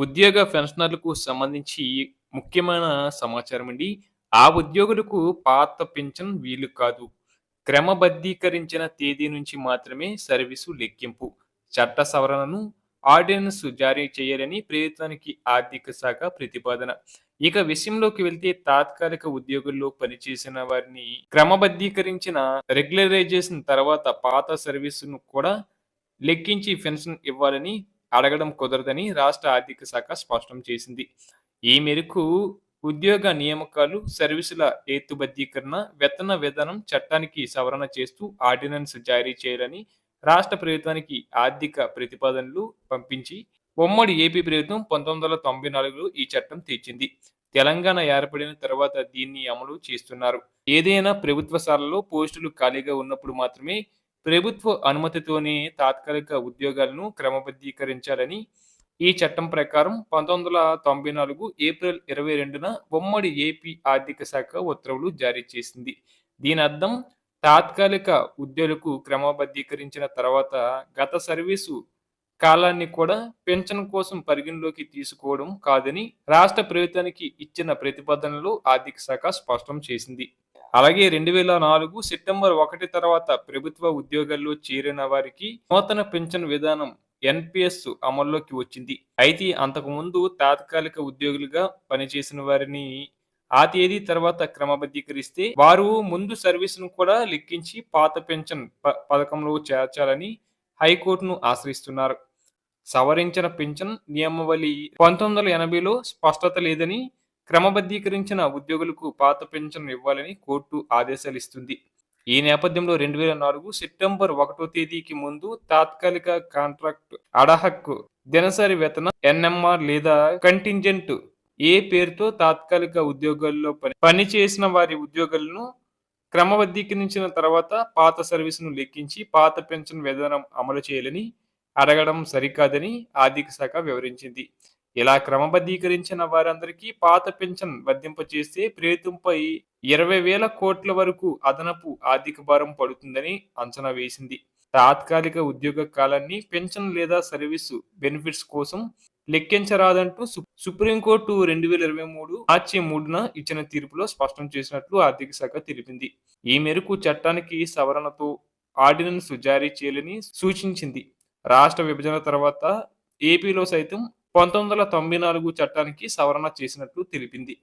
ఉద్యోగ పెన్షనర్లకు సంబంధించి ముఖ్యమైన సమాచారం అండి. ఆ ఉద్యోగులకు పాత పింఛన్ వీలు కాదు. క్రమబద్ధీకరించిన తేదీ నుంచి మాత్రమే సర్వీసు లెక్కింపు. చట్ట సవరణను ఆర్డినెన్స్ జారీ చేయాలని ప్రభుత్వానికి ఆర్థిక శాఖ ప్రతిపాదన. ఇక విషయంలోకి వెళ్తే తాత్కాలిక ఉద్యోగుల్లో పనిచేసిన వారిని క్రమబద్ధీకరించిన రెగ్యులరైజేషన్ తర్వాత పాత సర్వీసును కూడా లెక్కించి పెన్షన్ ఇవ్వాలని అడగడం కుదరదని రాష్ట్ర ఆర్థిక శాఖ స్పష్టం చేసింది. ఈ మేరకు ఉద్యోగ నియామకాలు, సర్వీసుల హేతుబద్ధీకరణ, వేతన విధానం చట్టానికి సవరణ చేస్తూ ఆర్డినెన్స్ జారీ చేయాలని రాష్ట్ర ప్రభుత్వానికి ఆర్థిక ప్రతిపాదనలు పంపించి ఉమ్మడి ఏపీ ప్రభుత్వం పంతొమ్మిది వందల తొంభై నాలుగులో ఈ చట్టం తెచ్చింది. తెలంగాణ ఏర్పడిన తర్వాత దీన్ని అమలు చేస్తున్నారు. ఏదైనా ప్రభుత్వ శాలలో పోస్టులు ఖాళీగా ఉన్నప్పుడు మాత్రమే ప్రభుత్వ అనుమతితోనే తాత్కాలిక ఉద్యోగాలను క్రమబద్ధీకరించాలని ఈ చట్టం ప్రకారం పంతొమ్మిది వందల తొంభై నాలుగు ఏప్రిల్ ఇరవై రెండున ఉమ్మడి ఏపీ ఆర్థిక శాఖ ఉత్తర్వులు జారీ చేసింది. దీని అర్థం తాత్కాలిక ఉద్యోగులకు క్రమబద్ధీకరించిన తర్వాత గత సర్వీసు కాలాన్ని కూడా పెన్షన్ కోసం పరిగణలోకి తీసుకోవడం కాదని రాష్ట్ర ప్రభుత్వానికి ఇచ్చిన ప్రతిపాదనలో ఆర్థిక శాఖ స్పష్టం చేసింది. అలాగే రెండు వేల నాలుగు సెప్టెంబర్ ఒకటి తర్వాత ప్రభుత్వ ఉద్యోగాల్లో చేరిన వారికి నూతన పెన్షన్ విధానం ఎన్పిఎస్ అమల్లోకి వచ్చింది. అయితే అంతకుముందు తాత్కాలిక ఉద్యోగులుగా పనిచేసిన వారిని ఆ తేదీ తర్వాత క్రమబద్ధీకరిస్తే వారు ముందు సర్వీసును కూడా లెక్కించి పాత పెన్షన్ ప పథకంలో చేర్చాలని హైకోర్టును ఆశ్రయిస్తున్నారు. సవరించిన పెన్షన్ నియమావళి పంతొమ్మిది వందల ఎనభైలో స్పష్టత లేదని క్రమబద్ధీకరించిన ఉద్యోగులకు పాత పెన్షన్ ఇవ్వాలని కోర్టు ఆదేశాలు ఇస్తుంది ఈ నేపథ్యంలో రెండు వేల నాలుగు సెప్టెంబర్ ఒకటో తేదీకి ముందు తాత్కాలిక కాంట్రాక్ట్ అడహక్కు దినసరి వేతన ఎన్ఎంఆర్ లేదా కంటింజెంట్ ఏ పేరుతో తాత్కాలిక ఉద్యోగాల్లో పని పనిచేసిన వారి ఉద్యోగులను క్రమబద్ధీకరించిన తర్వాత పాత సర్వీసును లెక్కించి పాత పెన్షన్ విధానం అమలు చేయాలని అడగడం సరికాదని ఆర్థిక శాఖ వివరించింది. ఇలా క్రమబద్ధీకరించిన వారందరికీ పాత పింఛన్ వర్తింపచేస్తే ప్రేతంపై ఇరవై వేల కోట్ల వరకు అదనపు ఆర్థిక భారం పడుతుందని అంచనా వేసింది. తాత్కాలిక ఉద్యోగ కాలాన్ని పెన్షన్ లేదా సర్వీసు బెనిఫిట్స్ కోసం లెక్కించరాదంటూ సుప్రీంకోర్టు రెండు వేల ఇరవై మూడు మార్చి మూడున ఇచ్చిన తీర్పులో స్పష్టం చేసినట్లు ఆర్థిక శాఖ తెలిపింది. ఈ మేరకు చట్టానికి సవరణతో ఆర్డినెన్స్ జారీ చేయాలని సూచించింది. రాష్ట్ర విభజన తర్వాత ఏపీలో సైతం పంతొమ్మిది వందల తొంభై నాలుగు చట్టానికి సవరణ చేసినట్లు తెలిపింది.